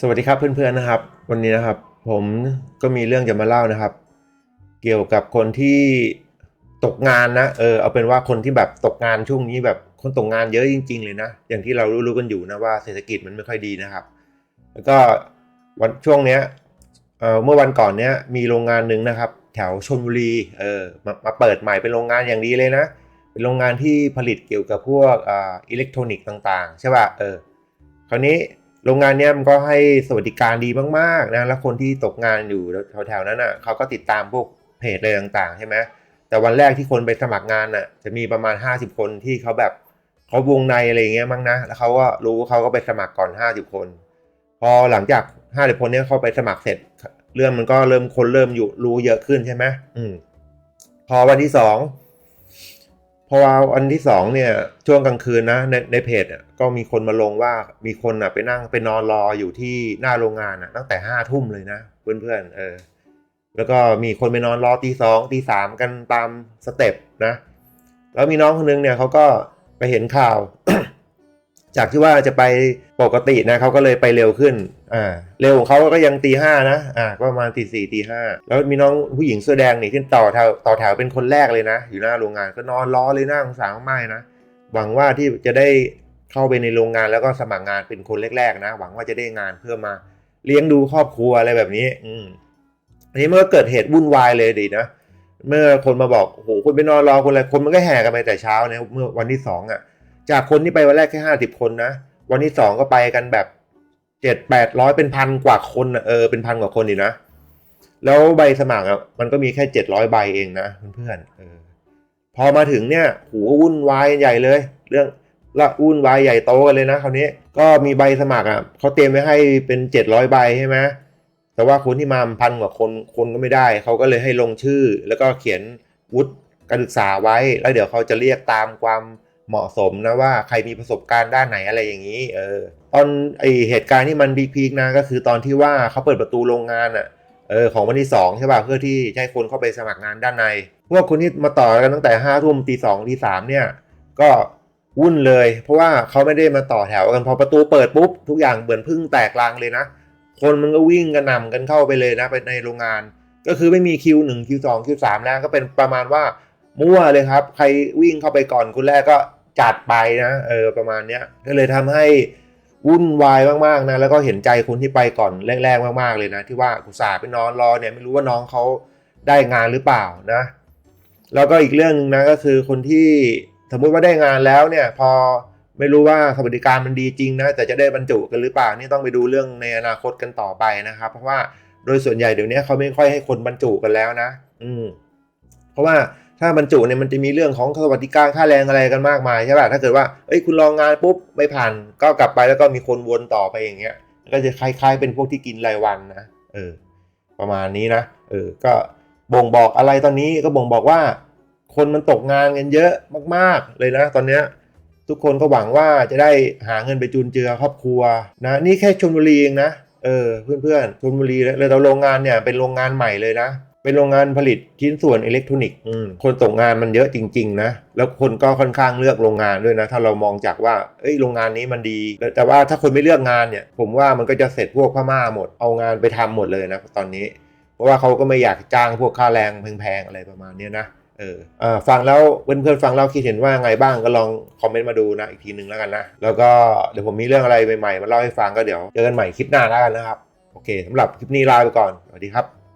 สวัสดีครับเพื่อนๆนะครับ วันนี้นะครับผมก็มีเรื่องจะมาเล่านะครับ เกี่ยวกับคนที่ตกงานนะเออเอาเป็นว่าคนที่แบบตกงานช่วงนี้แบบคนตกงานเยอะจริง ๆ เลยนะ อย่างที่เรารู้ๆกันอยู่นะว่าเศรษฐกิจมันไม่ค่อยดีนะครับ แล้วก็วันช่วงเนี้ยเออเมื่อวันก่อนเนี้ยมีโรงงานหนึ่งนะครับ แถวชลบุรีเออมามาเปิดใหม่เป็นโรงงานอย่างดีเลยนะ เป็นโรงงานที่ผลิตเกี่ยวกับพวกอ่าอิเล็กทรอนิกส์ต่างๆใช่ป่ะเออคราวนี้ โรงงานเนี้ยมันก็ให้สวัสดิการดีมากๆนะแล้วคนที่ตกงานอยู่แถวๆนั้นอะเขาก็ติดตามพวกเพจอะไรต่างๆใช่ไหมแต่วันแรกที่คนไปสมัครงานอะ จะมีประมาณ 50 คนที่เขาแบบเขาวงในอะไรเงี้ยมั้งนะแล้วเขาก็รู้เขาก็ไปสมัครก่อน 50 คน พอหลังจาก 50 คนเนี้ยเขาไปสมัครเสร็จ เรื่องมันก็เริ่มคนเริ่มอยู่รู้เยอะขึ้นใช่ไหมอืมพอวันที่สอง พอวันที่สองเนี่ยช่วงกลางคืนนะในในเพจก็มีคนมาลงว่ามีคนอะไปนั่งไปนอนรออยู่ที่หน้าโรงงานอะตั้งแต่ห้าทุ่มเลยนะเพื่อนๆเออแล้วก็มีคนไปนอนรอตีสองตีสามกันตามสเต็ปนะ แล้วมีน้องคนนึงเนี่ยเขาก็ไปเห็นข่าว จากที่ว่าจะไปปกตินะเขาก็เลยไปเร็วขึ้นอ่าเร็วของเขาก็ยังตีห้านะอ่าก็ประมาณตีสี่ตีห้าแล้วมีน้องผู้หญิงเสื้อแดงนี่ที่ต่อแถวต่อแถวเป็นคนแรกเลยนะ อยู่หน้าโรงงานก็นอนรอเลยน่าสงสารมากนะหวังว่าที่จะได้เข้าไปในโรงงานแล้วก็สมัครงานเป็นคนแรกๆนะ หวังว่าจะได้งานเพื่อมาเลี้ยงดูครอบครัวอะไรแบบนี้ อืมอันนี้เมื่อเกิดเหตุวุ่นวายเลยดีนะเมื่อคนมาบอกโอ้โหคนไปนอนรอคนอะไรคนมันก็แห่กันไปแต่เช้านะเมื่อวันที่สองอะ จากคนที่ไปวันแรกแค่ห้าสิบคนนะ วันที่สองก็ไปกันแบบเจ็ดแปดร้อยเป็นพันกว่าคนอะเออเป็นพันกว่าคนดีนะ แล้วใบสมัครอะมันก็มีแค่เจ็ดร้อยใบเองนะเพื่อนๆเออพอมาถึงเนี่ยโหวุ่นวายใหญ่เลย เรื่องละวุ่นวายใหญ่โตกันเลยนะคราวนี้ก็มีใบสมัครอะเขาเตรียมไว้ให้เป็นเจ็ดร้อยใบใช่ไหมแต่ว่าคนที่มาพันกว่าคนคนก็ไม่ได้ เขาก็เลยให้ลงชื่อ แล้วก็เขียนวุฒิการศึกษาไว้ แล้วเดี๋ยวเขาจะเรียกตามความ เหมาะสมนะว่าใครมีประสบการณ์ด้านไหนอะไรอย่างนี้ เออ ตอนไอเหตุการณ์ที่มันพีคๆนะก็คือตอนที่ว่าเขาเปิดประตูโรงงานอะเออของวันที่สองใช่ป่ะเพื่อที่จะให้คนเข้าไปสมัครงานด้านในพวกคนที่มาต่อกันตั้งแต่ห้าทุ่มตีสองตีสามเนี่ย ก็วุ่นเลย เพราะว่าเขาไม่ได้มาต่อแถวกันพอประตูเปิดปุ๊บทุกอย่างเหมือนพึ่งแตกลางเลยนะ คนมันก็วิ่งกันนำกันเข้าไปเลยนะไปในโรงงาน ก็คือไม่มีคิวหนึ่งคิวสองคิวสามแล้วก็เป็นประมาณว่ามั่วเลยครับ ใครวิ่งเข้าไปก่อนคนแรกก็ จัดไปนะเออประมาณเนี้ยก็เลยทำให้วุ่นวายมากๆนะแล้วก็เห็นใจคนที่ไปก่อนแรกๆมากๆเลยนะ ที่ว่าอุตส่าห์ไปนอนรอเนี่ยไม่รู้ว่าน้องเขาได้งานหรือเปล่านะ แล้วก็อีกเรื่องหนึงนะก็คือคนที่สมมุติว่าได้งานแล้วเนี่ยพอไม่รู้ว่าสวัสดิการมันดีจริงนะแต่จะได้บรรจุกันหรือเปล่านี่ต้องไปดูเรื่องในอนาคตกันต่อไปนะครับ เพราะว่าโดยส่วนใหญ่เดี๋ยวนี้เขาไม่ค่อยให้คนบรรจุกันแล้วนะ อืมเพราะว่า ถ้าบรรจุเนี่ยมันจะมีเรื่องของสวัสดิการค่าแรงอะไรกันมากมายใช่ป่ะถ้าเกิดว่าเอ้ยคุณลองงานปุ๊บไม่ผ่านก็กลับไปแล้วก็มีคนวนต่อไปอย่างเงี้ยก็จะคล้ายๆเป็นพวกที่กินรายวันนะเออประมาณนี้นะเออก็บ่งบอกอะไรตอนนี้ก็บ่งบอกว่า คนมันตกงานกันเยอะมากๆเลยนะ ตอนเนี้ยทุกคนก็หวังว่าจะได้หาเงินไปจุนเจือครอบครัวนะนี่แค่ชลบุรีเองนะเออเพื่อนๆชลบุรีแล้วแล้วโรงงานเนี่ยเป็นโรงงานใหม่เลยนะ เป็นโรงงานผลิตชิ้นส่วนอิเล็กทรอนิกส์อืมคนตกงานมันเยอะจริง ๆ นะ แล้วคนก็ค่อนข้างเลือกโรงงานด้วยนะ ถ้าเรามองจากว่าเอ้ยโรงงานนี้มันดี แต่แต่ว่าถ้าคนไม่เลือกงานเนี่ย ผมว่ามันก็จะเสร็จพวกพม่าหมด เอางานไปทำหมดเลยนะตอนนี้ เพราะว่าเขาก็ไม่อยากจ้างพวกค่าแรงแพงๆอะไรประมาณเนี้ยนะเอออ่าฟังแล้วเพื่อนๆฟังแล้วคิดเห็นว่าไงบ้างก็ลองคอมเมนต์มาดูนะอีกทีหนึ่งแล้วกันนะ แล้วก็เดี๋ยวผมมีเรื่องอะไรใหม่ๆมาเล่าให้ฟังก็เดี๋ยวเจอกันใหม่คลิปหน้าแล้วกันนะครับ โอเคสำหรับคลิปนี้ลาไปก่อน สวัสดีครับ